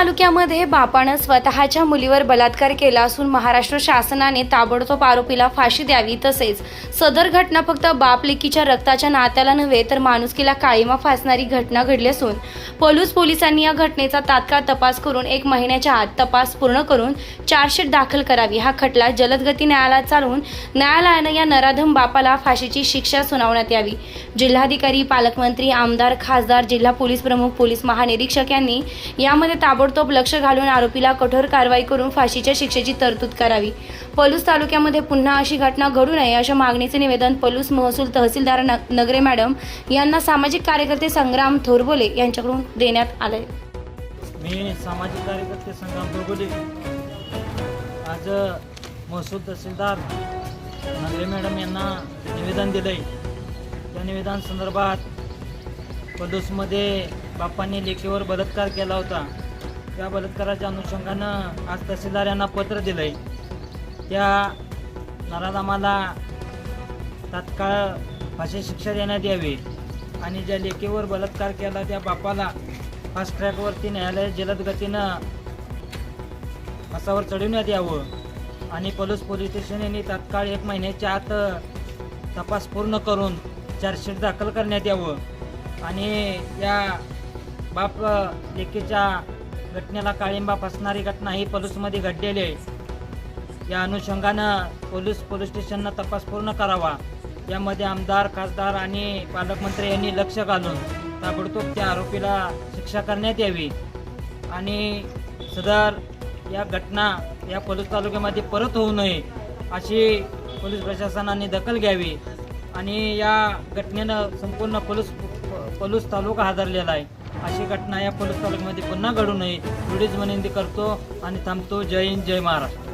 तालुक्यामध्ये बापानं स्वतःच्या मुलीवर बलात्कार केला असून महाराष्ट्र शासनाने ताबडतोब आरोपीला फाशी द्यावी तसेच सदर घटना फक्त बाप लेकीच्या रक्ताच्या नात्याला नव्हे तर माणुसकीला काळीमा फासणारी घटना घडली असून पलूस पोलिसांनी या घटनेचा तात्काळ तपास करून एक महिन्याच्या आत तपास पूर्ण करून चार्जशीट दाखल करावी. हा खटला जलदगती न्यायालयात चालवून न्यायालयानं या नराधम बापाला फाशीची शिक्षा सुनावण्यात यावी. जिल्हाधिकारी पालकमंत्री आमदार खासदार जिल्हा पोलीस प्रमुख पोलीस महानिरीक्षक यांनी यामध्ये ताबडतोब लक्ष घालून आरोपीला कठोर कारवाई करून फाशीच्या शिक्षेची तरतूद करावी. पलूस तालुक्यामध्ये पुन्हा अशी घटना घडू नये अशा मागणीचे निवेदन पलूस महसूल तहसीलदार न- नगरे मॅडम यांना सामाजिक कार्यकर्ते संग्राम थोरबोले यांच्याकडून देण्यात आले मी सामाजिक कार्यकर्ते संग्राम थोरबोले. आज महसूल तहसीलदार नगरे मॅडम यांना निवेदन दिलं आहे त्या निवेदन संदर्भात पलूसमध्ये बापांनी लेखीवर बलात्कार केला होता. त्या बलात्काराच्या अनुषंगानं आज तहसीलदार यांना पत्र दिलं आहे त्या नराधामाला तात्काळ भाषा शिक्षा देण्यात यावी आणि ज्या लेकीवर बलात्कार केला त्या बापाला फास्ट ट्रॅकवरती न्यायालय जलद गतीनं फासावर चढवण्यात यावं आणि पलूस पोलीस स्टेशन यांनी तात्काळ एक महिन्याच्या आत तपास पूर्ण करून चार्जशीट दाखल करण्यात यावं. आणि या बाप लेकीच्या घटनेला काळिंबा फसणारी घटना ही पलूसमध्ये घडलेली आहे. या अनुषंगानं पोलीस पोलीस स्टेशननं तपास पूर्ण करावा. यामध्ये आमदार खासदार आणि पालकमंत्री यांनी लक्ष घालून ताबडतोब त्या आरोपीला शिक्षा करण्यात यावी. आणि सदर या घटना या पोलीस तालुक्यामध्ये परत होऊ नये अशी पोलीस प्रशासनाने दखल घ्यावी. आणि या घटनेनं संपूर्ण पोलीस पोलीस तालुका हादरलेला आहे. अशी घटना या पोलीस तालुक्यामध्ये पुन्हा घडू नये. एवढीच विनंती करतो आणि थांबतो. जय हिंद जय महाराष्ट्र.